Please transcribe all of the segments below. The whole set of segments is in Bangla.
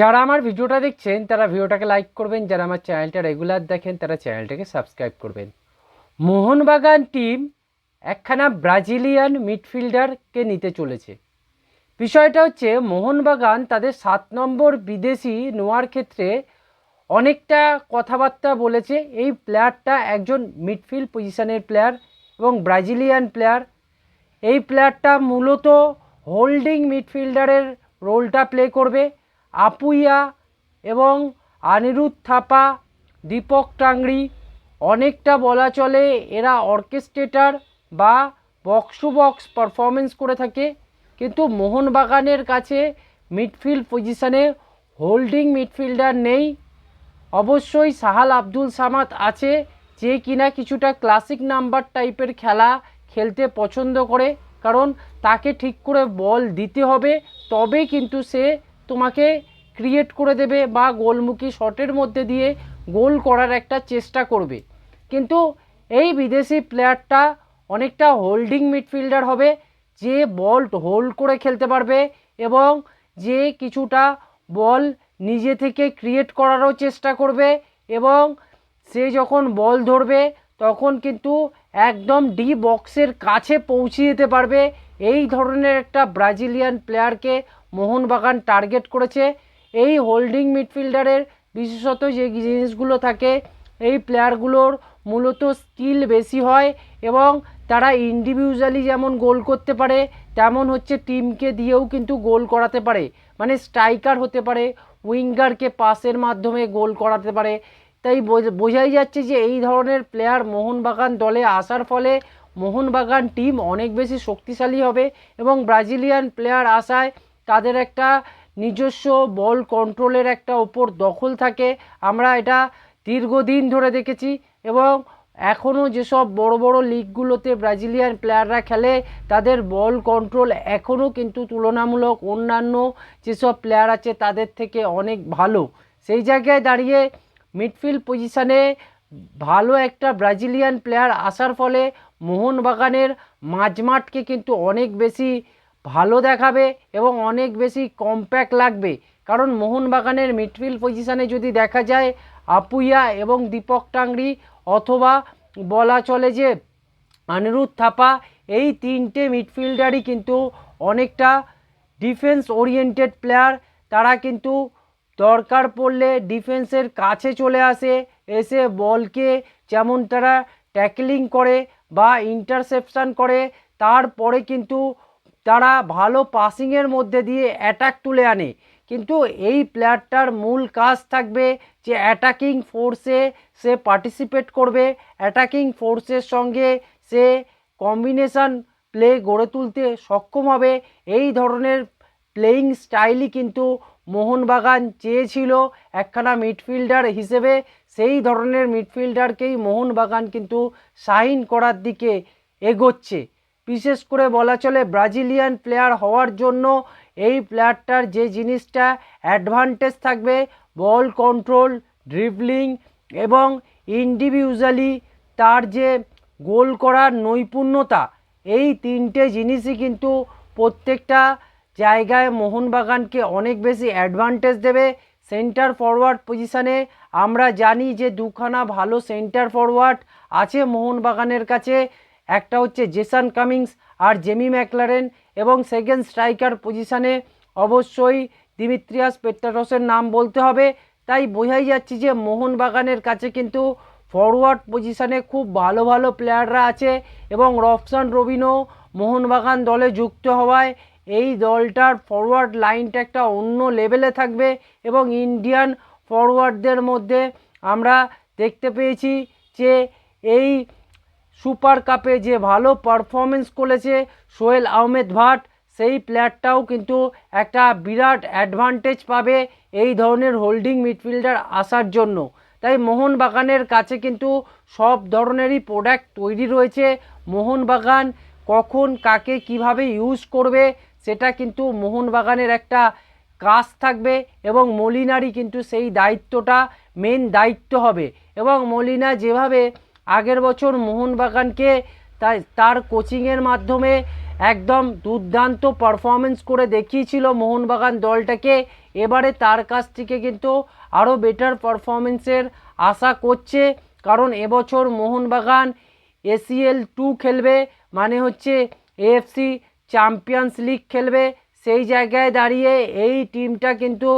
যারা আমার ভিডিওটা দেখছেন, তারা ভিডিওটাকে লাইক করবেন, যারা আমার চ্যানেলটা রেগুলার দেখেন, তারা চ্যানেলটাকে সাবস্ক্রাইব করবেন। মোহনবাগান টিম একখানা ব্রাজিলিয়ান মিডফিল্ডারকে নিতে চলেছে। বিষয়টা হচ্ছে, মোহনবাগান তাদের সাত নম্বর বিদেশি নেওয়ার ক্ষেত্রে অনেকটা কথাবার্তা বলেছে। এই প্লেয়ারটা একজন মিডফিল্ড পজিশনের প্লেয়ার এবং ব্রাজিলিয়ান প্লেয়ার এই প্লেয়ারটা মূলত হোল্ডিং মিডফিল্ডারের রোলটা প্লে করবে। আপুইয়া এবং অনিরুদ্ধ থাপা, দীপক টাংরি অনেকটা বলা চলে এরা অর্কেস্ট্রেটার বা বক্স বক্স পারফরমেন্স করে থাকে। কিন্তু মোহনবাগানের কাছে মিডফিল্ড পজিশনে হোল্ডিং মিডফিল্ডার নেই। অবশ্যই সাহাল আব্দুল সামাদ আছে যে কিনা কিছুটা ক্লাসিক নাম্বার টাইপের খেলা খেলতে পছন্দ করে। কারণ তাকে ঠিক করে বল দিতে হবে, তবে কিন্তু সে তোমাকে ক্রিয়েট করে দেবে বা গোলমুখী শটের মধ্যে দিয়ে গোল করার একটা চেষ্টা করবে। কিন্তু এই বিদেশি প্লেয়ারটা অনেকটা হোল্ডিং মিডফিল্ডার হবে, যে বল হোল্ড করে খেলতে পারবে এবং যে কিছুটা বল নিজে থেকে ক্রিয়েট করারও চেষ্টা করবে এবং সে যখন বল ধরবে, তখন কিন্তু একদম ডি বক্সের কাছে পৌঁছে যেতে পারবে এই ধরনের একটা ব্রাজিলিয়ান প্লেয়ারকে মোহনবাগান টার্গেট করেছে। এই হোল্ডিং মিডফিল্ডারের বিশেষত যে জিনিসগুলো থাকে, এই প্লেয়ারগুলোর মূলত স্কিল বেশি হয় এবং তারা ইন্ডিভিজুয়ালি যেমন গোল করতে পারে, তেমন হচ্ছে টিমকে দিয়েও কিন্তু গোল করাতে পারে। মানে স্ট্রাইকার হতে পারে, উইঙ্গারকে পাসের মাধ্যমে গোল করাতে পারে। তাই বোঝ- বোঝাই যাচ্ছে যে এই ধরনের প্লেয়ার মোহনবাগান দলে আসার ফলে মোহনবাগান টিম অনেক বেশি শক্তিশালী হবে এবং ব্রাজিলিয়ান প্লেয়ার আসায় তাদের একটা নিজস্ব বল কন্ট্রোলের একটা ওপর দখল থাকে। আমরা এটা দীর্ঘদিন ধরে দেখেছি এবং এখনও যেসব বড় বড় লিগগুলোতে ব্রাজিলিয়ান প্লেয়াররা খেলে, তাদের বল কন্ট্রোল এখনও কিন্তু তুলনামূলক অন্যান্য যেসব প্লেয়ার আছে তাদের থেকে অনেক ভালো। সেই জায়গায় দাঁড়িয়ে মিডফিল্ড পজিশানে ভালো একটা ব্রাজিলিয়ান প্লেয়ার আসার ফলে মোহনবাগানের মাঝমাঠকে কিন্তু অনেক বেশি ভালো দেখাবে এবং অনেক বেশি কম্প্যাক্ট লাগবে। কারণ মোহনবাগানের মিডফিল্ড পজিশানে যদি দেখা যায়, আপুইয়া এবং দীপক টাংরি অথবা বলা চলে যে অনিরুদ্ধ থাপা, এই তিনটে মিডফিল্ডারই কিন্তু অনেকটা ডিফেন্স ওরিয়েন্টেড প্লেয়ার তারা কিন্তু দরকার পড়লে ডিফেন্সের কাছে চলে আসে, এসে বলকে যেমন তারা ট্যাকলিং করে বা ইন্টারসেপশন করে, তারপরে কিন্তু তারা ভালো পাসিংয়ের মধ্যে দিয়ে অ্যাটাক তুলে আনে। কিন্তু এই প্লেয়ারটার মূল কাজ থাকবে যে অ্যাটাকিং ফোর্সে সে পার্টিসিপেট করবে অ্যাটাকিং ফোর্সের সঙ্গে সে কম্বিনেশান প্লে গড়ে তুলতে সক্ষম হবে। এই ধরনের প্লেয়িং স্টাইলই কিন্তু মোহনবাগান চেয়েছিল একখানা মিডফিল্ডার হিসেবে। সেই ধরনের মিডফিল্ডারকেই মোহনবাগান কিন্তু সাইন করার দিকে এগোচ্ছে। বিশেষ করে বলা চলে ব্রাজিলিয়ান প্লেয়ার হওয়ার জন্য এই প্লেয়ারটার যে জিনিসটা অ্যাডভান্টেজ থাকবে, বল কন্ট্রোল, ড্রিবলিং এবং ইন্ডিভিজুয়ালি তার যে গোল করার নৈপুণ্যতা, এই তিনটে জিনিসই কিন্তু প্রত্যেকটা জায়গায় মোহনবাগানকে অনেক বেশি অ্যাডভান্টেজ দেবে সেন্টার ফরওয়ার্ড পজিশানে আমরা জানি যে দুখানা ভালো সেন্টার ফরওয়ার্ড আছে মোহনবাগানের কাছে। একটা হচ্ছে জেসান কামিংস আর জেমি ম্যাকলারেন এবং সেকেন্ড স্ট্রাইকার পজিশানে অবশ্যই দিমিত্রিয়াস পেট্টারসের নাম বলতে হবে। তাই বোঝাই যাচ্ছে যে মোহনবাগানের কাছে কিন্তু ফরওয়ার্ড পজিশানে খুব ভালো ভালো প্লেয়াররা আছে এবং রফসান রবিনও মোহনবাগান দলে যুক্ত হওয়ায় এই দলটার ফরওয়ার্ড লাইনটা একটা অন্য লেভেলে থাকবে এবং ইন্ডিয়ান ফরওয়ার্ডদের মধ্যে আমরা দেখতে পেয়েছি যে এই সুপার কাপে যে ভালো পারফরমেন্স করেছে সোহেল আহমেদ ভাট, সেই প্লেয়ারটাও কিন্তু একটা বিরাট অ্যাডভান্টেজ পাবে এই ধরনের হোল্ডিং মিডফিল্ডার আসার জন্য। তাই মোহনবাগানের কাছে কিন্তু সব ধরনেরই প্রোডাক্ট তৈরি রয়েছে। মোহনবাগান কখন কাকে কীভাবে ইউজ করবে সেটা কিন্তু মোহনবাগানের একটা কাজ থাকবে এবং মলিনারই কিন্তু সেই দায়িত্বটা মেন দায়িত্ব হবে। এবং মলিনা যেভাবে আগের বছর মোহনবাগানকে তাই, তার কোচিংয়ের মাধ্যমে একদম দুর্দান্ত পারফরমেন্স করে দেখিয়েছিল মোহনবাগান দলটাকে, এবারে তার কাছ থেকে কিন্তু আরও বেটার পারফরমেন্সের আশা করছে। কারণ এবছর মোহনবাগান এসিএল টু খেলবে মানে হচ্ছে এএফসি চ্যাম্পিয়ন্স লিগ খেলবে, সেই জায়গায় দাঁড়িয়ে এই টিমটা কিন্তু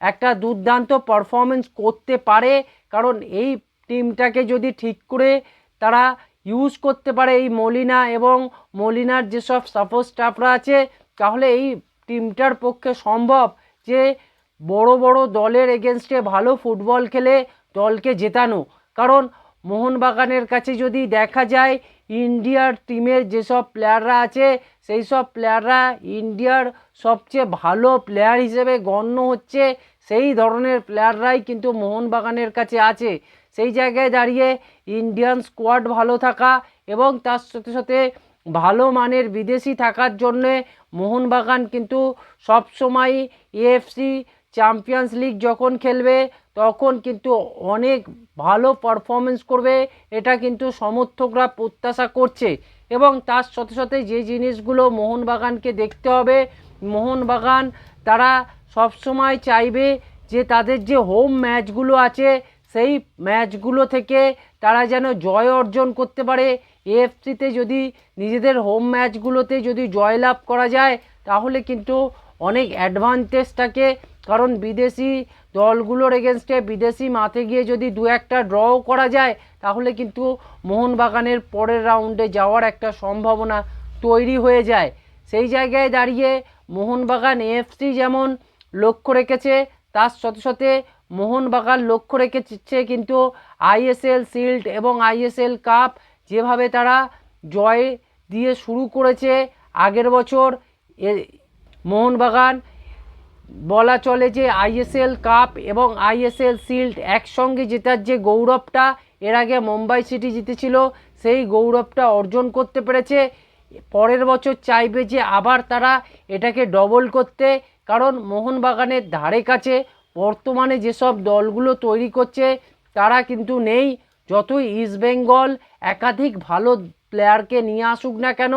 একটা দুর্দান্ত পারফরমেন্স করতে পারে। কারণ এই টিমটাকে যদি ঠিক করে তারা ইউজ করতে পারে এই মলিনা এবং মলিনার যেসব সাপোর্ট স্টাফরা আছে, তাহলে এই টিমটার পক্ষে সম্ভব যে বড় বড় দলের এগেনস্টে ভালো ফুটবল খেলে দলকে জেতানো। কারণ মোহনবাগানের কাছে যদি দেখা যায়, ইন্ডিয়ার টিমের যেসব প্লেয়াররা আছে সেই সব প্লেয়াররা ইন্ডিয়ার সবচেয়ে ভালো প্লেয়ার হিসেবে গণ্য হচ্ছে, সেই ধরনের প্লেয়াররাই কিন্তু মোহনবাগানের কাছে আছে। সেই জায়গায় দাঁড়িয়ে ইন্ডিয়ান স্কোয়াড ভালো থাকা এবং তার সাথে সাথে ভালো মানের বিদেশি থাকার জন্যে মোহনবাগান কিন্তু সবসময় এএফসি চ্যাম্পিয়ন্স লিগ যখন খেলবে তখন কিন্তু অনেক ভালো পারফরমেন্স করবে, এটা কিন্তু সমর্থকরা প্রত্যাশা করছে। এবং তার সাথে সাথে যে জিনিসগুলো মোহনবাগানকে দেখতে হবে, মোহনবাগান তারা সবসময় চাইবে যে তাদের যে হোম ম্যাচগুলো আছে, সেই ম্যাচগুলো থেকে তারা যেন জয় অর্জন করতে পারে। এএফসিতে যদি নিজেদের হোম ম্যাচগুলোতে যদি জয়লাভ করা যায়, তাহলে কিন্তু অনেক অ্যাডভান্টেজ থাকে কারণ বিদেশি দলগুলোর এগেনস্টে বিদেশি মাঠে গিয়ে যদি দু একটা ড্রও করা যায়, তাহলে কিন্তু মোহনবাগানের পরের রাউন্ডে যাওয়ার একটা সম্ভাবনা তৈরি হয়ে যায়। সেই জায়গায় দাঁড়িয়ে মোহনবাগান এএফসি যেমন লক্ষ্য রেখেছে, তার সাথে সাথে মোহনবাগান লক্ষ্য রেখেছে কিন্তু আইএসএল শিল্ড এবং আইএসএল কাপ যেভাবে তারা জয় দিয়ে শুরু করেছে আগের বছর মোহনবাগান বলা চলে যে আইএসএল কাপ এবং আইএসএল শিল্ড একসঙ্গে জেতার যে গৌরবটা, এর আগে মুম্বাই সিটি জিতেছিল, সেই গৌরবটা অর্জন করতে পেরেছে। পরের বছর চাইবে যে আবার তারা এটাকে ডবল করতে, কারণ মোহনবাগানের ধারে কাছে বর্তমানে যেসব দলগুলো তৈরি করছে, তারা কিন্তু নেই। যতই ইস্টবেঙ্গল একাধিক ভালো প্লেয়ারকে নিয়ে আসুক না কেন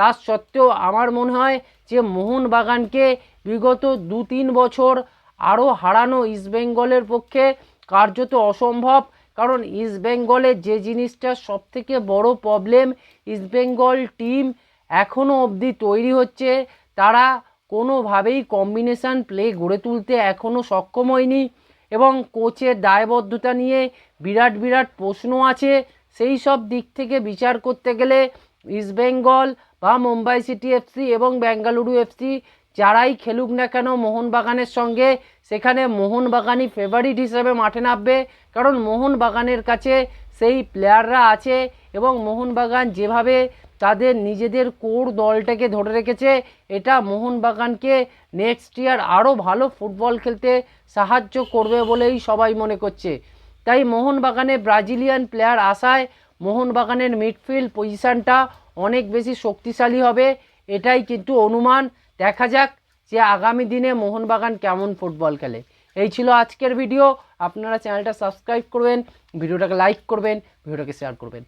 তার সত্ত্বেও আমার মনে হয় যে মোহনবাগানকে বিগত দু তিন বছর আরও হারানো ইস্টবেঙ্গলের পক্ষে কার্যত অসম্ভব। কারণ ইস্টবেঙ্গলের যে জিনিসটা সবথেকে বড় প্রবলেম ইস্টবেঙ্গল টিম এখনও অবধি তৈরি হচ্ছে। তারা কোনোভাবেই কম্বিনেশান প্লে গড়ে তুলতে এখনও সক্ষম হয়নি এবং কোচের দায়বদ্ধতা নিয়ে বিরাট বিরাট প্রশ্ন আছে। সেই সব দিক থেকে বিচার করতে গেলে ইস্টবেঙ্গল বা মুম্বাই সিটি এফসি এবং বেঙ্গালুরু এফসি যারাই খেলুক না কেন মোহনবাগানের সঙ্গে, সেখানে মোহনবাগানই ফেভারিট হিসেবে মাঠে নামবে। কারণ মোহনবাগানের কাছে সেই প্লেয়াররা আছে এবং মোহনবাগান যেভাবে তাদের নিজেদের কোর দলটাকে ধরে রেখেছে, এটা মোহনবাগানকে নেক্সট ইয়ার আরও ভালো ফুটবল খেলতে সাহায্য করবে বলেই সবাই মনে করছে। তাই মোহনবাগানে ব্রাজিলিয়ান প্লেয়ার আসায় মোহনবাগানের মিডফিল্ড পজিশানটা অনেক বেশি শক্তিশালী হবে, এটাই কিন্তু অনুমান। দেখা যাক যে আগামী দিনে মোহনবাগান কেমন ফুটবল খেলে। এই ছিল আজকের ভিডিও। আপনারা চ্যানেলটা সাবস্ক্রাইব করবেন, ভিডিওটাকে লাইক করবেন, ভিডিওটাকে শেয়ার করবেন।